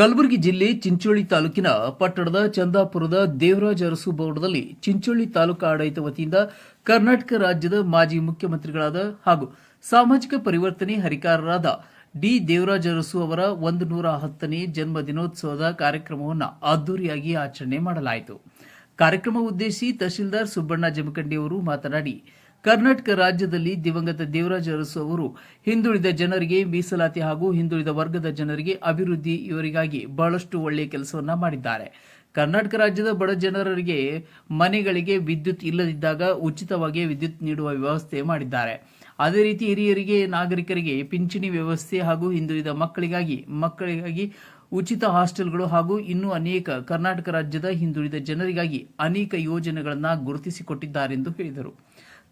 ಕಲಬುರಗಿ ಜಿಲ್ಲೆ ಚಿಂಚೋಳಿ ತಾಲೂಕಿನ ಪಟ್ಟಣದ ಚಂದಾಪುರದ ದೇವರಾಜ ಅರಸು ಭವನದಲ್ಲಿ ಚಿಂಚೋಳಿ ತಾಲೂಕು ಆಡಳಿತ ವತಿಯಿಂದ ಕರ್ನಾಟಕ ರಾಜ್ಯದ ಮಾಜಿ ಮುಖ್ಯಮಂತ್ರಿಗಳಾದ ಹಾಗೂ ಸಾಮಾಜಿಕ ಪರಿವರ್ತನೆ ಹರಿಕಾರರಾದ ಡಿ ದೇವರಾಜ ಅರಸು ಅವರ ಒಂದು ನೂರ ಹತ್ತನೇ ಜನ್ಮ ದಿನೋತ್ಸವದ ಕಾರ್ಯಕ್ರಮವನ್ನು ಅದ್ದೂರಿಯಾಗಿ ಆಚರಣೆ ಮಾಡಲಾಯಿತು. ಕಾರ್ಯಕ್ರಮ ಉದ್ದೇಶಿ ತಹಶೀಲ್ದಾರ್ ಸುಬ್ಬಣ್ಣ ಜಮಖಂಡಿ ಅವರು ಮಾತನಾಡಿ ಕರ್ನಾಟಕ ರಾಜ್ಯದಲ್ಲಿ ದಿವಂಗತ ದೇವರಾಜ ಅರಸು ಅವರು ಹಿಂದುಳಿದ ಜನರಿಗೆ ಮೀಸಲಾತಿ ಹಾಗೂ ಹಿಂದುಳಿದ ವರ್ಗದ ಜನರಿಗೆ ಅಭಿವೃದ್ಧಿ ಇವರಿಗಾಗಿ ಬಹಳಷ್ಟು ಒಳ್ಳೆಯ ಕೆಲಸವನ್ನ ಮಾಡಿದ್ದಾರೆ. ಕರ್ನಾಟಕ ರಾಜ್ಯದ ಬಡ ಜನರಿಗೆ ಮನೆಗಳಿಗೆ ವಿದ್ಯುತ್ ಇಲ್ಲದಿದ್ದಾಗ ಉಚಿತವಾಗಿ ವಿದ್ಯುತ್ ನೀಡುವ ವ್ಯವಸ್ಥೆ ಮಾಡಿದ್ದಾರೆ. ಅದೇ ರೀತಿ ಹಿರಿಯರಿಗೆ, ನಾಗರಿಕರಿಗೆ ಪಿಂಚಣಿ ವ್ಯವಸ್ಥೆ ಹಾಗೂ ಹಿಂದುಳಿದ ಮಕ್ಕಳಿಗಾಗಿ ಮಕ್ಕಳಿಗಾಗಿ ಉಚಿತ ಹಾಸ್ಟೆಲ್ಗಳು ಹಾಗೂ ಇನ್ನೂ ಅನೇಕ ಕರ್ನಾಟಕ ರಾಜ್ಯದ ಹಿಂದುಳಿದ ಜನರಿಗಾಗಿ ಅನೇಕ ಯೋಜನೆಗಳನ್ನು ಗುರುತಿಸಿಕೊಟ್ಟಿದ್ದಾರೆಂದು ಹೇಳಿದರು.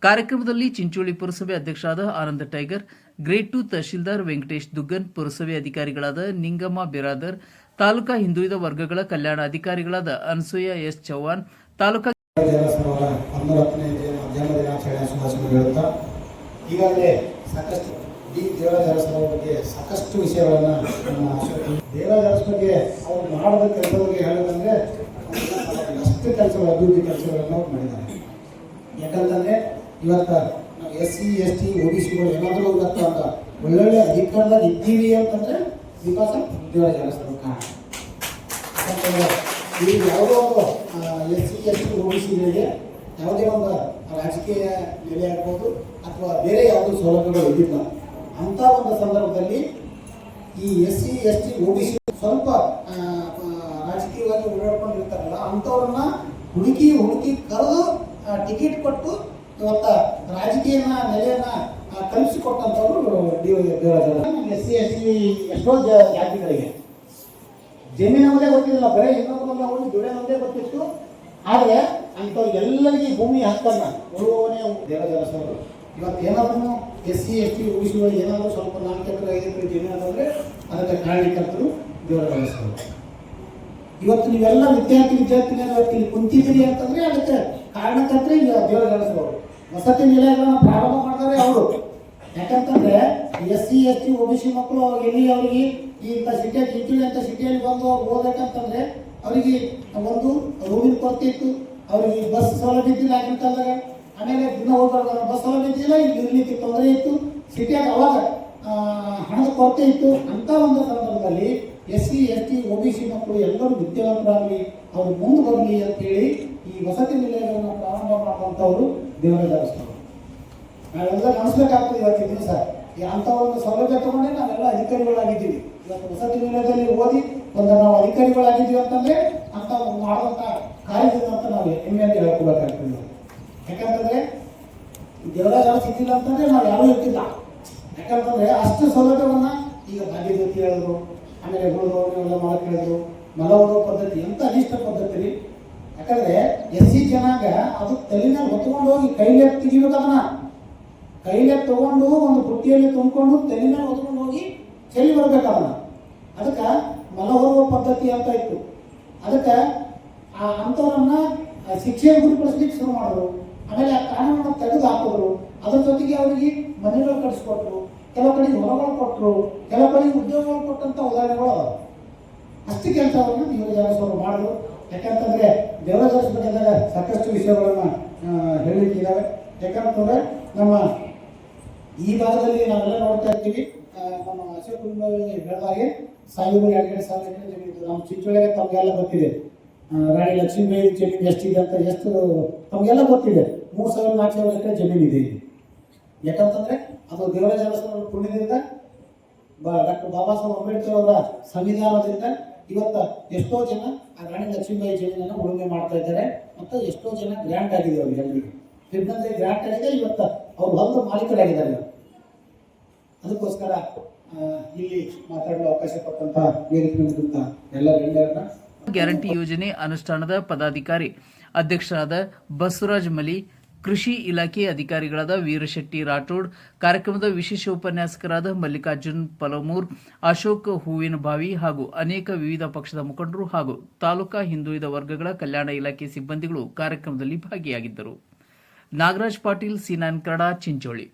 ಕಾರ್ಯಕ್ರಮದಲ್ಲಿ ಚಿಂಚೋಳಿ ಪುರಸಭೆ ಅಧ್ಯಕ್ಷರಾದ Ananda Tiger, grade two tahsildar Venkatesh Duggan, ಪುರಸಭೆ ಅಧಿಕಾರಿಗಳಾದ ನಿಂಗಮ್ಮ ಬಿರಾದರ್, ತಾಲೂಕಾ ಹಿಂದುಳಿದ ವರ್ಗಗಳ ಕಲ್ಯಾಣ ಅಧಿಕಾರಿಗಳಾದ ಅನ್ಸೂಯ ಎಸ್ ಚೌಹಾಣ್, ತಾಲೂಕಾ ಈಗಾಗಲೇ ಸಾಕಷ್ಟು ಡಿ ದೇವರಾಜ ಬಗ್ಗೆ ಸಾಕಷ್ಟು ವಿಷಯಗಳನ್ನು ನಮ್ಮ ಅಶೋಕ್ ದೇವರಾಜ ಅರಸ್ ಬಗ್ಗೆ ಅವರು ಮಾಡಿದ ಕೆಲಸದ ಬಗ್ಗೆ ಹೇಳೋದಂದ್ರೆ ಅಷ್ಟು ಕೆಲಸಗಳು, ಅಭಿವೃದ್ಧಿ ಕೆಲಸಗಳನ್ನು ಮಾಡಿದ್ದಾರೆ. ಯಾಕಂತಂದ್ರೆ ಇವತ್ತ ನಾವು S C, S T O B ಸಿಗಳು ಏನಾದರೂ ಇವತ್ತು ಅಂತ ಒಳ್ಳೊಳ್ಳೆ ಅಧಿಕಾರದಾಗ ಇದ್ದೀವಿ ಅಂತಂದ್ರೆ ವಿಕಾಸ ದೇವರಾಜ ಅರಸರ ಕಾರಣ. ಈ ಯಾವುದೋ ಒಂದು S C, S T O B ಸಿಗಳಿಗೆ ಯಾವುದೇ ಒಂದು ರಾಜಕೀಯ ನೆಲೆ ಆಗ್ಬೋದು ಅಥವಾ ಬೇರೆ ಯಾವುದೋ ಸೌಲಭ್ಯಗಳು ಇದ್ದಿಲ್ಲ. ಅಂಥ ಒಂದು ಸಂದರ್ಭದಲ್ಲಿ ಈ S C, S T O B, C ಸ್ವಲ್ಪ ರಾಜಕೀಯವಾಗಿ ಓಡಾಡ್ಕೊಂಡಿರ್ತಾರಲ್ಲ, ಅಂಥವ್ರನ್ನ ಹುಡುಕಿ ಹುಡುಕಿ ಕರೆದು ಟಿಕೆಟ್ ಕೊಟ್ಟು ಇವತ್ತ ರಾಜಕೀಯನ ನೆಲೆಯನ್ನ ಕಲ್ಪಿಸಿಕೊಟ್ಟಂಥವ್ರು D S C S C ಎಷ್ಟೋ ಜಾತಿಗಳಿಗೆ. ಜಮೀನು ಅನ್ನೋದೇ ಗೊತ್ತಿಲ್ಲ ಬರೀ ಇನ್ನೊಂದು ಹೋಗಿ ದುಡಿಯೋದೇ ಗೊತ್ತಿತ್ತು. ಆದರೆ ಅಂಥವ್ರಿಗೆಲ್ಲರಿಗೂ ಎಲ್ಲರಿಗೂ ಭೂಮಿ ಹಕ್ಕನ್ನ ಉಳುವವನೇ ದೇವಜಲಸವರು ಇವತ್ತು ಏನಾದ್ರೂ ಎಸ್ ಸಿ ಎಸ್ ಟಿ ಉಳಿಸುವ ಏನಾದರೂ ಸ್ವಲ್ಪ ನಾಲ್ಕು ಎಕರೆ, ಐದು ಎಕರೆ ಜಮೀನು ಅದಂದ್ರೆ ಅದಕ್ಕೆ ಕಾರಣಕರ್ತರು ದೇವಜಲಸವರು ಇವತ್ತು ನೀವೆಲ್ಲ ವಿದ್ಯಾರ್ಥಿ, ವಿದ್ಯಾರ್ಥಿನಿಯರು ಇವತ್ತು ಕುಂತಿದ್ದೀರಿ ಅಂತಂದ್ರೆ ಅದಕ್ಕೆ ಕಾರಣಕರ್ತರೇ ದೇವರ ದೇವಜಲಸವರು ವಸತಿ ನಿಲಯಗಳನ್ನ ಪ್ರಾರಂಭ ಮಾಡ್ತಾರೆ ಅವರು. ಯಾಕಂತಂದ್ರೆ S C S T O B C ಮಕ್ಕಳು ಎಲ್ಲಿ ಅವರಿಗೆ ಈ ಇಂಥ ಸಿಟಿಯಲ್ಲಿ ಚಿಂಚುಳಿ ಅಂತ ಸಿಟಿಯಲ್ಲಿ ಬಂದು ಅವ್ರು ಓದಬೇಕಂತಂದ್ರೆ ಅವರಿಗೆ ಒಂದು ರೂಮಿನ ಕೊರತೆ ಇತ್ತು ಅವರಿಗೆ ಬಸ್ ಸೌಲಭ್ಯ ಇದ್ದಿಲ್ಲ ಆಗಿನ ಆಮೇಲೆ ದಿನ ಹೋಗ್ಬಾರ್ದು. ಬಸ್ ಸೌಲಭ್ಯ ಇದ್ದಿಲ್ಲ, ಇಲ್ಲಿ ಇರ್ಲಿಕ್ಕೆ ತೊಂದರೆ ಇತ್ತು. ಸಿಟಿಯಾಗ ಅವಾಗ ಹಣದ ಕೊರತೆ ಇತ್ತು. ಅಂತ ಒಂದು ಸಂದರ್ಭದಲ್ಲಿ S C, S T, O B C ಮಕ್ಕಳು ಎಲ್ಲರೂ ವಿದ್ಯಾವಂತರಾಗಲಿ, ಅವರು ಮುಂದೆ ಬರಲಿ ಅಂತೇಳಿ ಈ ವಸತಿ ನಿಲಯಗಳನ್ನು ಪ್ರಾರಂಭ ಮಾಡುವಂಥವ್ರು ದೇವರಾಜರು ನಾವೆಲ್ಲ ನಡೆಸಬೇಕಾಗ್ತದೆ ಇವತ್ತಿನ ದಿವಸ. ಅಂಥ ಒಂದು ಸೌಲಭ್ಯ ತಗೊಂಡೇ ನಾವೆಲ್ಲ ಅಧಿಕಾರಿಗಳಾಗಿದ್ದೀವಿ. ಇವತ್ತು ವಸತಿ ನಿಲಯದಲ್ಲಿ ಓದಿ ಒಂದು ನಾವು ಅಧಿಕಾರಿಗಳಾಗಿದ್ದೀವಿ ಅಂತಂದ್ರೆ ಅಂತ ಒಂದು ಮಾಡುವಂಥ ಕಾರ್ಯದಿಂದ ಅಂತ ನಾವು ಹೆಮ್ಮೆ ಅಂತ ಹೇಳ್ಕೊಬೇಕಾಗ್ತದೆ. ಯಾಕಂತಂದ್ರೆ ದೇವರಾಜ ಅರಸ್ ಇದ್ದಿಲ್ಲ ಅಂತಂದ್ರೆ ನಾವು ಯಾರು ಇರ್ತಿಲ್ಲ. ಯಾಕಂತಂದ್ರೆ ಅಷ್ಟು ಸೌಲಭ್ಯವನ್ನ ಈಗ ಭಾಗ್ಯಜ್ಯೋತಿ ಹೇಳಿದ್ರು. ಆಮೇಲೆ ಉಳಿದವರೆಲ್ಲ ಮಾಡಕ್ ಹೇಳಿದ್ರು ಮಲವರೋ ಪದ್ಧತಿ, ಎಂಥ ಅನಿಷ್ಟ ಪದ್ಧತಿ ರೀ? ಯಾಕಂದ್ರೆ ಎಸ್ ಸಿ ಜನಾಂಗ ಅದು ತಲೆನ ಹೊತ್ಕೊಂಡು ಹೋಗಿ ಕೈಲಿ ತೆಗಿಬೇಕು ಅದನ್ನ ಕೈಲೆ ತಗೊಂಡು ಒಂದು ಬುಟ್ಟಿಯಲ್ಲಿ ತುಂಬಿಕೊಂಡು ತಲೆ ಮೇಲೆ ಹೊತ್ಕೊಂಡು ಹೋಗಿ ಚೆಲ್ಲಿ ಬರ್ಬೇಕು ಅದನ್ನ ಅದಕ್ಕೆ ಮಲ ಹೋಗುವ ಪದ್ಧತಿ ಅಂತ ಇತ್ತು. ಅದಕ್ಕೆ ಆ ಅಂಥವ್ರನ್ನ ಆ ಶಿಕ್ಷೆ ಗುರಿಪಡಿಸ್ಲಿಕ್ಕೆ ಶುರು ಮಾಡಿದ್ರು. ಆಮೇಲೆ ಆ ಕಾನೂನನ್ನ ತೆಗೆದು ಹಾಕೋರು ಅದ್ರ ಜೊತೆಗೆ ಅವರಿಗೆ ಮನೆಗಳು ಕಟ್ಟಿಸ್ಕೊಟ್ರು ಕೆಲವು ಕಡೆ ಹೊರಗಳು ಕೊಟ್ಟರು ಕೆಲವು ಕಡೆ ಉದ್ಯೋಗಗಳು ಕೊಟ್ಟಂತ ಉದಾಹರಣೆಗಳು ಅದಾವ. ಅಷ್ಟು ಕೆಲಸವನ್ನು ದೇವರಾಜ ಅವರು ಮಾಡಿದ್ರು ಯಾಕಂತಂದ್ರೆ ಬಗ್ಗೆದಾಗ ಸಾಕಷ್ಟು ವಿಷಯಗಳನ್ನು ಹೇಳಲಿಕ್ಕಿದ್ದಾವೆ ಯಾಕಂತಂದರೆ ನಮ್ಮ ಈ ಭಾಗದಲ್ಲಿ ನಾವೆಲ್ಲ ನೋಡ್ತಾ ಇರ್ತೀವಿ. ನಮ್ಮ ಅಶೋಕ್ ಹೇಳಿದಾಗೆ ಸಾವಿರ ಎರಡು ಸಾವಿರ ಎಕರೆ ಜಮೀನು. ನಮ್ಮ ಚಿಂಚೋಳಿಗೆ ತಮಗೆಲ್ಲ ಗೊತ್ತಿದೆ. ರಾಣಿ ಲಕ್ಷ್ಮೀಬಾಯಿ ಜಮೀನು ಎಷ್ಟಿದೆ ಅಂತ ಎಷ್ಟು, ತಮಗೆಲ್ಲ ಗೊತ್ತಿದೆ. ಮೂರು ಸಾವಿರ ನಾಲ್ಕು ಸಾವಿರ ಎಕರೆ ಜಮೀನು ಇದೆ ಯಾಕಂತಂದ್ರೆ ಅದು ದೇವರಾಜ ಅರಸರ ಪುಣ್ಯದಿಂದ ಡಾಕ್ಟರ್ ಬಾಬಾ ಸಾಹೇಬ್ ಅಂಬೇಡ್ಕರ್ ಅವರ ಸಂವಿಧಾನದಿಂದ ಇವತ್ತ ಎಷ್ಟೋ ಜನ ಆ ರಾಣಿ ಲಕ್ಷ್ಮೀಬಾಯಿ ಜಮೀನನ್ನು ಉಳುಮೆ ಮಾಡ್ತಾ ಇದ್ದಾರೆ. ಮತ್ತು ಎಷ್ಟೋ ಜನ ಗ್ರ್ಯಾಂಟ್ ಆಗಿದೆ ಅವ್ರಿಗೆ ಎಲ್ಲರಿಗೆ ತಿರ್ಗಂದ್ರೆ ಗ್ರ್ಯಾಂಟ್ ಆಗಿದೆ, ಇವತ್ತ ಅವ್ರು ಹೊಲದ ಮಾಲೀಕರಾಗಿದ್ದಾರೆ. ಅದಕ್ಕೋಸ್ಕರ ಇಲ್ಲಿ ಮಾತಾಡಲು ಅವಕಾಶ ಕೊಟ್ಟಂತ ವೇದಿಕೆ ನಿಂತ ಎಲ್ಲ ಗಣ್ಯರನ್ನ ಗ್ಯಾರಂಟಿ ಯೋಜನೆ ಅನುಷ್ಠಾನದ ಪದಾಧಿಕಾರಿ ಅಧ್ಯಕ್ಷರಾದ ಬಸವರಾಜ್ ಮಲಿ ಕೃಷಿ ಇಲಾಖೆ ಅಧಿಕಾರಿಗಳಾದ ವೀರಶೆಟ್ಟಿ ರಾಠೋಡ್, ಕಾರ್ಯಕ್ರಮದ ವಿಶೇಷ ಉಪನ್ಯಾಸಕರಾದ ಮಲ್ಲಿಕಾರ್ಜುನ್ ಪಲಮೂರ್, ಅಶೋಕ್ ಹೂವಿನಬಾವಿ ಹಾಗೂ ಅನೇಕ ವಿವಿಧ ಪಕ್ಷದ ಮುಖಂಡರು ಹಾಗೂ ತಾಲೂಕಾ ಹಿಂದುಳಿದ ವರ್ಗಗಳ ಕಲ್ಯಾಣ ಇಲಾಖೆ ಸಿಬ್ಬಂದಿಗಳು ಕಾರ್ಯಕ್ರಮದಲ್ಲಿ ಭಾಗಿಯಾಗಿದ್ದರು. ನಾಗರಾಜ್ ಪಾಟೀಲ್, ಸಿನಾನ್ ಕರಡಾ ಚಿಂಚೋಳಿ.